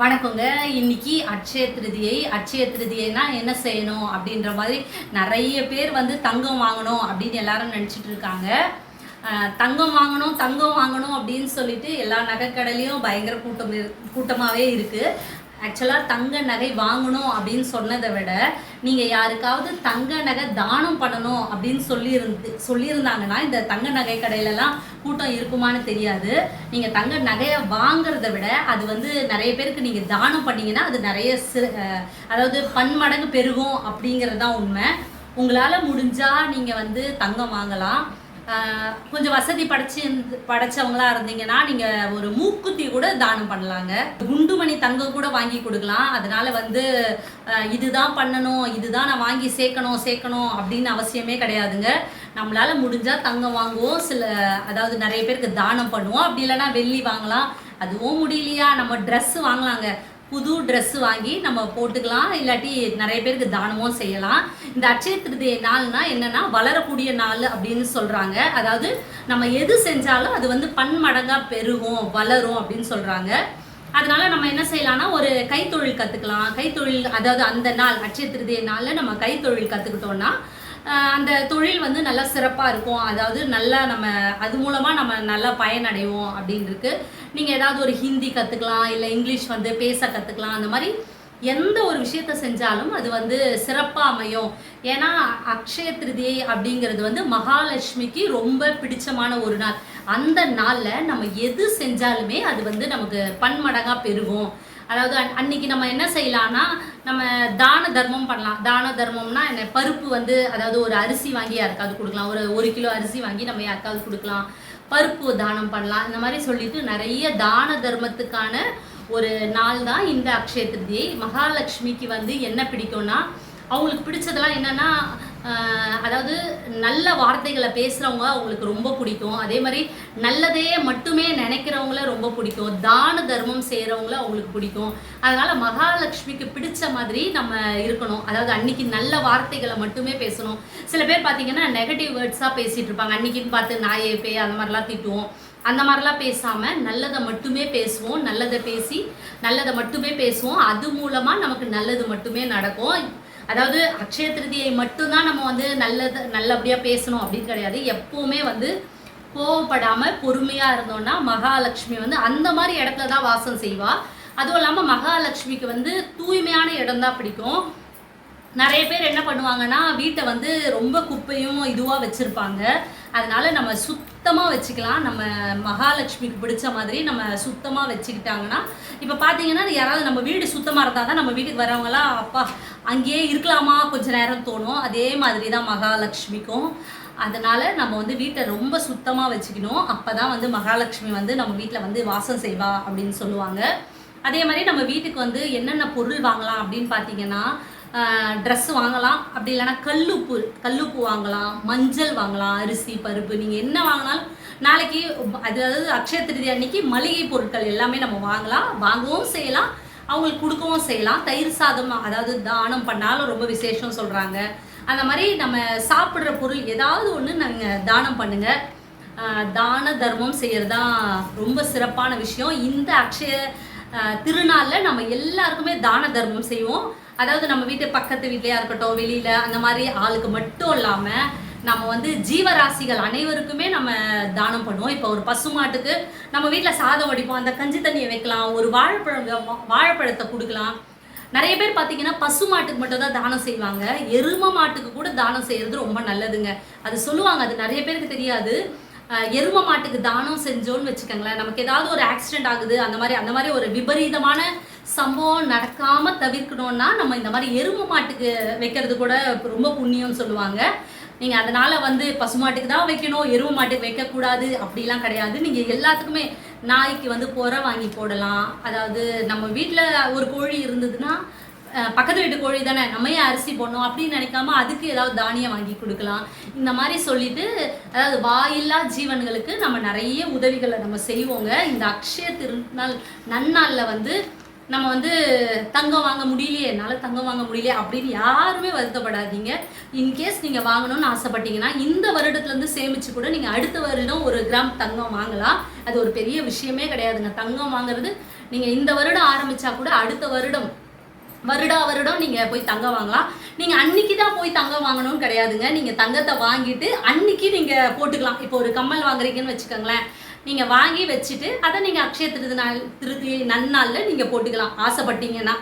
வணக்கங்க. இன்னைக்கு அட்சய திருதியை அட்சய திருதியைனா என்ன செய்யணும் அப்படின்ற மாதிரி நிறைய பேர் வந்து தங்கம் வாங்கணும் அப்படின்னு எல்லாரும் நினச்சிட்டு இருக்காங்க. தங்கம் வாங்கணும் தங்கம் வாங்கணும் அப்படின்னு சொல்லிட்டு எல்லா நகைக்கடையிலையும் பயங்கர கூட்டம் கூட்டமாகவே இருக்குது ஆக்சுவலாக தங்க நகை வாங்கணும் அப்படின்னு சொன்னதை விட நீங்கள் யாருக்காவது தங்க நகை தானம் பண்ணணும் அப்படின்னு சொல்லியிருந்து சொல்லியிருந்தாங்கன்னா இந்த தங்க நகை கடையிலலாம் கூட்டம் இருக்குமான்னு தெரியாது. நீங்கள் தங்க நகையை வாங்குறத விட அது வந்து நிறைய பேருக்கு நீங்கள் தானம் பண்ணீங்கன்னா அது நிறைய அதாவது பன்மடங்கு பெருகும் அப்படிங்கிறது தான் உண்மை. உங்களால் முடிஞ்சால் நீங்கள் வந்து தங்கம் வாங்கலாம். கொஞ்சம் வசதி படைச்சு படைச்சவங்களா இருந்தீங்கன்னா நீங்க ஒரு மூக்குத்தி கூட தானம் பண்ணலாங்க. குண்டுமணி தங்கம் கூட வாங்கி கொடுக்கலாம். அதனால வந்து இதுதான் பண்ணணும் இதுதான் நான் வாங்கி சேர்க்கணும் சேர்க்கணும் அப்படின்னு அவசியமே கிடையாதுங்க. நம்மளால முடிஞ்சா தங்கம் வாங்குவோம். சில அதாவது நிறைய பேருக்கு தானம் பண்ணுவோம். அப்படி இல்லைன்னா வெள்ளி வாங்கலாம். அதுவும் முடியலையா? நம்ம ட்ரெஸ் வாங்கலாங்க. புது ட்ரெஸ்ஸு வாங்கி நம்ம போட்டுக்கலாம். இல்லாட்டி நிறைய பேருக்கு தானமும் செய்யலாம். இந்த அட்சய திருதியை நாள்னா என்னென்னா வளரக்கூடிய நாள் அப்படின்னு சொல்கிறாங்க அதாவது நம்ம எது செஞ்சாலும் அது வந்து பன்மடங்காக பெருகும் வளரும் அப்படின்னு சொல்கிறாங்க அதனால நம்ம என்ன செய்யலாம்னா ஒரு கைத்தொழில் கற்றுக்கலாம் கைத்தொழில் அதாவது அந்த நாள் அட்சய திருதியை நாளில் நம்ம கைத்தொழில் கற்றுக்கிட்டோன்னா அந்த தொழில் வந்து நல்லா சிறப்பாக இருக்கும். அதாவது நல்லா நம்ம அது மூலமாக நம்ம நல்லா பயனடைவோம் அப்படின்ருக்கு. நீங்கள் ஏதாவது ஒரு ஹிந்தி கற்றுக்கலாம் இல்லை இங்கிலீஷ் வந்து பேச கற்றுக்கலாம் அந்த மாதிரி எந்த ஒரு விஷயத்த செஞ்சாலும் அது வந்து சிறப்பாக அமையும். ஏன்னா அக்ஷய திருதியை அப்படிங்கிறது வந்து மகாலட்சுமிக்கு ரொம்ப பிடிச்சமான ஒரு நாள். அந்த நாளில் நம்ம எது செஞ்சாலுமே அது வந்து நமக்கு பன்மடங்காக பெருகும். அதாவது அன்னைக்கு நம்ம என்ன செய்யலாம்னா நம்ம தான தர்மம் பண்ணலாம். தான தர்மம்னா என்ன? பருப்பு வந்து அதாவது ஒரு அரிசி வாங்கி யாருக்காவது கொடுக்கலாம். ஒரு ஒரு கிலோ அரிசி வாங்கி நம்ம யாருக்காவது கொடுக்கலாம். பருப்பு தானம் பண்ணலாம். இந்த மாதிரி சொல்லிட்டு நிறைய தான தர்மத்துக்கான ஒரு நாள் தான் இந்த அக்ஷய திருதியை. மகாலட்சுமிக்கு வந்து என்ன பிடிக்கும்னா அவங்களுக்கு பிடிச்சதெல்லாம் என்னன்னா அதாவது நல்ல வார்த்தைகளை பேசுகிறவங்க அவங்களுக்கு ரொம்ப பிடிக்கும். அதே மாதிரி நல்லதே மட்டுமே நினைக்கிறவங்கள ரொம்ப பிடிக்கும். தான தர்மம் செய்கிறவங்கள அவங்களுக்கு பிடிக்கும். அதனால் மகாலட்சுமிக்கு பிடிச்ச மாதிரி நம்ம இருக்கணும். அதாவது அன்னைக்கு நல்ல வார்த்தைகளை மட்டுமே பேசணும். சில பேர் பார்த்தீங்கன்னா நெகட்டிவ் வேர்ட்ஸாக பேசிகிட்டு இருப்பாங்க. அன்னைக்குன்னு பார்த்து நாயே பே அந்த மாதிரிலாம் திட்டுவோம். அந்த மாதிரிலாம் பேசாமல் நல்லதை மட்டுமே பேசுவோம். நல்லதை பேசி நல்லதை மட்டுமே பேசுவோம். அது மூலமாக நமக்கு நல்லது மட்டுமே நடக்கும். அதாவது அக்ஷய திருதியை மட்டும்தான் நம்ம வந்து நல்லது நல்லபடியா பேசணும் அப்படின்னு கிடையாது. எப்போவுமே வந்து கோவப்படாம பொறுமையா இருந்தோம்னா மகாலட்சுமி வந்து அந்த மாதிரி இடத்துல தான் வாசம் செய்வாள் அதுவும் இல்லாம மகாலட்சுமிக்கு வந்து தூய்மையான இடம் தான் பிடிக்கும். நிறைய பேர் என்ன பண்ணுவாங்கன்னா வீட்டை வந்து ரொம்ப குப்பையும் இதுவாக வச்சுருப்பாங்க. அதனால நம்ம சுத்தமாக வச்சுக்கலாம். நம்ம மகாலட்சுமிக்கு பிடிச்ச மாதிரி நம்ம சுத்தமாக வச்சுக்கிட்டாங்கன்னா இப்போ பார்த்தீங்கன்னா யாராவது நம்ம வீடு சுத்தமாக இருந்தால் தான் நம்ம வீட்டுக்கு வரவங்களாம் அப்பா அங்கேயே இருக்கலாமா? கொஞ்ச நேரம் தோணும். அதே மாதிரி தான் மகாலட்சுமிக்கும். அதனால நம்ம வந்து வீட்டை ரொம்ப சுத்தமாக வச்சுக்கணும். அப்போ தான் வந்து மகாலட்சுமி வந்து நம்ம வீட்டில் வந்து வாசம் செய்வா அப்படின்னு சொல்லுவாங்க. அதே மாதிரி நம்ம வீட்டுக்கு வந்து என்னென்ன பொருள் வாங்கலாம் அப்படின்னு பார்த்தீங்கன்னா ட்ரெஸ் வாங்கலாம். அப்படி இல்லைன்னா கல்லுப்பு கல்லுப்பு வாங்கலாம் மஞ்சள் வாங்கலாம் அரிசி பருப்பு. நீங்கள் என்ன வாங்கினாலும் நாளைக்கு அதாவது அக்ஷய திருதி அன்னைக்கு மளிகை பொருட்கள் எல்லாமே நம்ம வாங்கலாம். வாங்கவும் செய்யலாம். அவங்களுக்கு கொடுக்கவும் செய்யலாம். தயிர் சாதம் அதாவது தானம் பண்ணாலும் ரொம்ப விசேஷம் சொல்கிறாங்க அந்த மாதிரி நம்ம சாப்பிட்ற பொருள் ஏதாவது ஒன்று நாங்கள் தானம் பண்ணுங்கள் தான தர்மம் செய்கிறது தான் ரொம்ப சிறப்பான விஷயம். இந்த அக்ஷய திருநாளில் நம்ம எல்லாருக்குமே தான தர்மம் செய்வோம். அதாவது நம்ம வீட்டு பக்கத்து வீட்லையா இருக்கட்டும் வெளியில அந்த மாதிரி ஆளுக்கு மட்டும் இல்லாம நம்ம வந்து ஜீவராசிகள் அனைவருக்குமே நம்ம தானம் பண்ணுவோம். இப்போ ஒரு பசுமாட்டுக்கு நம்ம வீட்டில் சாதம் வடிப்போம் அந்த கஞ்சி தண்ணியை வைக்கலாம் ஒரு வாழைப்பழம் வாழைப்பழத்தை கொடுக்கலாம். நிறைய பேர் பார்த்தீங்கன்னா பசு மாட்டுக்கு மட்டும் தான் தானம் செய்வாங்க. எரும மாட்டுக்கு கூட தானம் செய்யறது ரொம்ப நல்லதுங்க. அது சொல்லுவாங்க அது நிறைய பேருக்கு தெரியாது. எரும மாட்டுக்கு தானம் செஞ்சோன்னு வச்சுக்கோங்களேன். நமக்கு ஏதாவது ஒரு ஆக்சிடென்ட் ஆகுது அந்த மாதிரி அந்த மாதிரி ஒரு விபரீதமான சம்பவம் நடக்காம தவிர்க்கணும்னா நம்ம இந்த மாதிரி எரும மாட்டுக்கு வைக்கிறது கூட ரொம்ப புண்ணியம்னு சொல்லுவாங்க. நீங்கள் அதனால் வந்து பசுமாட்டுக்கு தான் வைக்கணும் எரும மாட்டுக்கு வைக்கக்கூடாது அப்படிலாம் கிடையாது. நீங்கள் எல்லாத்துக்குமே நாய்க்கு வந்து புற வாங்கி போடலாம். அதாவது நம்ம வீட்டில் ஒரு கோழி இருந்ததுன்னா பக்கத்து வீட்டு கோழி தானே நம்ம ஏன் அரிசி போடணும் அப்படின்னு நினைக்காம அதுக்கு ஏதாவது தானியம் வாங்கி கொடுக்கலாம். இந்த மாதிரி சொல்லிட்டு அதாவது வாயில்லா ஜீவன்களுக்கு நம்ம நிறைய உதவிகளை நம்ம செய்வோங்க. இந்த அக்ஷய திருநாள் நன்னாளில் வந்து நம்ம வந்து தங்கம் வாங்க முடியலையே என்னால் தங்கம் வாங்க முடியலையே அப்படின்னு யாருமே வருத்தப்படாதீங்க. இன்கேஸ் நீங்கள் வாங்கணும்னு ஆசைப்பட்டீங்கன்னா இந்த வருடத்துலேருந்து சேமித்து கூட நீங்கள் அடுத்த வருடம் ஒரு கிராம் தங்கம் வாங்கலாம். அது ஒரு பெரிய விஷயமே கிடையாதுங்க. தங்கம் வாங்குறது நீங்கள் இந்த வருடம் ஆரம்பித்தா கூட அடுத்த வருடம் வருடா வருடம் நீங்கள் போய் தங்கம் வாங்கலாம். நீங்கள் அன்னைக்கு தான் போய் தங்கம் வாங்கணும்னு கிடையாதுங்க. நீங்கள் தங்கத்தை வாங்கிட்டு அன்னைக்கு நீங்கள் போட்டுக்கலாம். இப்போ ஒரு கம்மல் வாங்குறீங்கன்னு வச்சுக்கோங்களேன். நீங்கள் வாங்கி வச்சுட்டு அதை நீங்கள் அக்ஷய திருதி நாள் திருதி நன்னாளில் நீங்கள் போட்டுக்கலாம். ஆசைப்பட்டீங்கன்னா.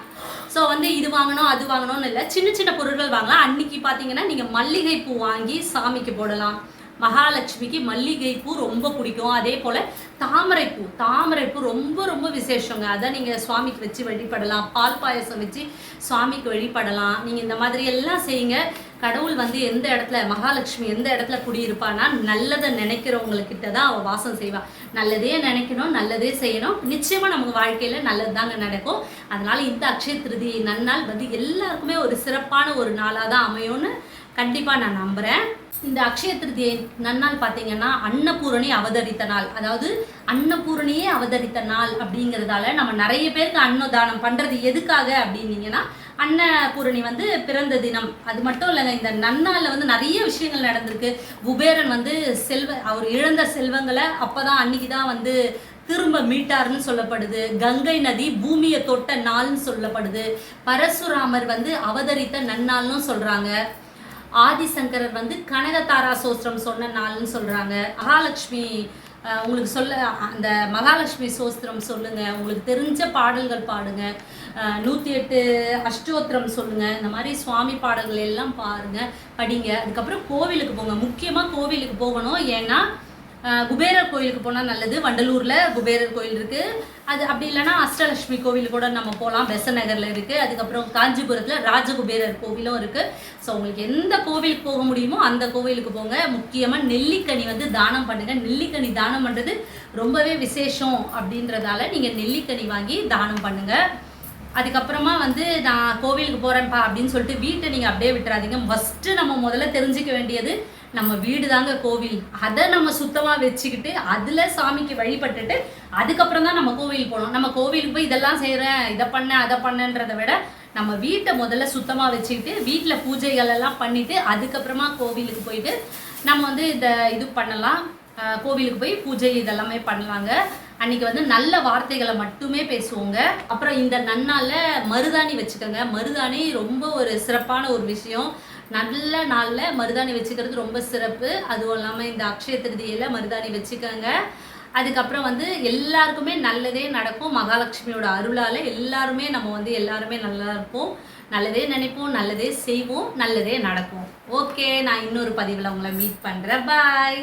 ஸோ வந்து இது வாங்கணும் அது வாங்கணும்னு இல்லை. சின்ன சின்ன பொருட்கள் வாங்கலாம். அன்னைக்கு பார்த்தீங்கன்னா நீங்கள் மல்லிகை பூ வாங்கி சாமிக்கு போடலாம். மகாலட்சுமிக்கு மல்லிகை பூ ரொம்ப பிடிக்கும். அதே போல் தாமரைப்பூ தாமரைப்பூ ரொம்ப ரொம்ப விசேஷங்க. அதை நீங்கள் சுவாமிக்கு வச்சு வழிபடலாம். பால் பாயசம் வச்சு சுவாமிக்கு வழிபடலாம். நீங்கள் இந்த மாதிரி எல்லாம் செய்யுங்க. கடவுள் வந்து எந்த இடத்துல மகாலட்சுமி எந்த இடத்துல குடியிருப்பானா நல்லதை நினைக்கிறவங்கக்கிட்ட தான் அவள் வாசம் செய்வாள் நல்லதே நினைக்கணும் நல்லதே செய்யணும். நிச்சயமாக நமக்கு வாழ்க்கையில் நல்லது தாங்க நடக்கும். அதனால் இந்த அக்ஷய திருதி நன்னாள் வந்து எல்லாருக்குமே ஒரு சிறப்பான ஒரு நாளாக தான் அமையும்னு கண்டிப்பாக நான் நம்புகிறேன் இந்த அக்ஷய திருதியை நன்னாள் பார்த்தீங்கன்னா அன்னபூரணி அவதரித்த நாள். அதாவது அன்னபூரணியே அவதரித்த நாள் அப்படிங்கிறதால நம்ம நிறைய பேருக்கு அன்னதானம் பண்ணுறது எதுக்காக அப்படின்னீங்கன்னா அன்னபூரணி வந்து பிறந்த தினம். அது மட்டும் இல்லைங்க இந்த நன்னாளில் வந்து நிறைய விஷயங்கள் நடந்திருக்கு. குபேரன் வந்து செல்வ அவர் இழந்த செல்வங்களை அப்போ தான் அன்னைக்கு தான் வந்து திரும்ப மீட்டார்னு சொல்லப்படுது. கங்கை நதி பூமியை தொட்ட நாள்னு சொல்லப்படுது. பரசுராமர் வந்து அவதரித்த நன்னாள்னு சொல்கிறாங்க ஆதிசங்கரர் வந்து கனகதாரா சோஸ்திரம் சொன்ன நாள்னு சொல்கிறாங்க மகாலட்சுமி உங்களுக்கு சொல்ல அந்த மகாலட்சுமி சோஸ்திரம் சொல்லுங்க. உங்களுக்கு தெரிஞ்ச பாடல்கள் பாடுங்க. நூற்றி எட்டு அஷ்டோத்திரம் சொல்லுங்க. இந்த மாதிரி சுவாமி பாடல்கள் எல்லாம் பாருங்க படிங்க. அதுக்கப்புறம் கோவிலுக்கு போங்க. முக்கியமாக கோவிலுக்கு போகணும். ஏன்னா குபேரர் கோயிலுக்கு போனால் நல்லது. வண்டலூரில் குபேரர் கோயில் இருக்குது அது அப்படி இல்லைன்னா அஷ்டலட்சுமி கோவில் கூட நம்ம போகலாம் பெசநகரில் இருக்குது அதுக்கப்புறம் காஞ்சிபுரத்தில் ராஜகுபேரர் கோவிலும் இருக்குது ஸோ உங்களுக்கு எந்த கோவிலுக்கு போக முடியுமோ அந்த கோவிலுக்கு போங்க. முக்கியமாக நெல்லிக்கனி வந்து தானம் பண்ணுங்கள் நெல்லிக்கனி தானம் பண்ணுறது ரொம்பவே விசேஷம் அப்படின்றதால நீங்கள் நெல்லிக்கனி வாங்கி தானம் பண்ணுங்கள் அதுக்கப்புறமா வந்து நான் கோவிலுக்கு போகிறேன்ப்பா அப்படின்னு சொல்லிட்டு வீட்டை நீங்கள் அப்படியே விட்டுறாதீங்க. ஃபஸ்ட்டு நம்ம முதல்ல தெரிஞ்சுக்க வேண்டியது நம்ம வீடு தாங்க கோவில். அதை நம்ம சுத்தமாக வச்சுக்கிட்டு அதில் சாமிக்கு வழிபட்டுட்டு அதுக்கப்புறம் தான் நம்ம கோவில் போகணும். நம்ம கோவிலுக்கு போய் இதெல்லாம் செய்கிறேன் இதை பண்ணேன் அதை பண்ணன்றதை விட நம்ம வீட்டை முதல்ல சுத்தமாக வச்சுக்கிட்டு வீட்டில் பூஜைகள் எல்லாம் பண்ணிவிட்டு அதுக்கப்புறமா கோவிலுக்கு போயிட்டு நம்ம வந்து இந்த இது பண்ணலாம். கோவிலுக்கு போய் பூஜை இதெல்லாமே பண்ணலாங்க. அன்னைக்கு வந்து நல்ல வார்த்தைகளை மட்டுமே பேசுவோங்க. அப்புறம் இந்த நன்னால மருதாணி வச்சுக்கோங்க. மருதாணி ரொம்ப ஒரு சிறப்பான ஒரு விஷயம். நல்ல நாளில் மருதாணி வச்சுக்கிறது ரொம்ப சிறப்பு. அதுவும் இல்லாமல் இந்த அக்ஷய திருதியில் மருதாணி வச்சுக்கோங்க. அதுக்கப்புறம் வந்து எல்லாருக்குமே நல்லதே நடக்கும். மகாலட்சுமியோட அருளால் எல்லாருமே நம்ம வந்து எல்லாருமே நல்லா இருப்போம். நல்லதே நினைப்போம் நல்லதே செய்வோம் நல்லதே நடக்கும். ஓகே நான் இன்னொரு பதிவில் உங்களை மீட் பண்ணுறேன் பாய்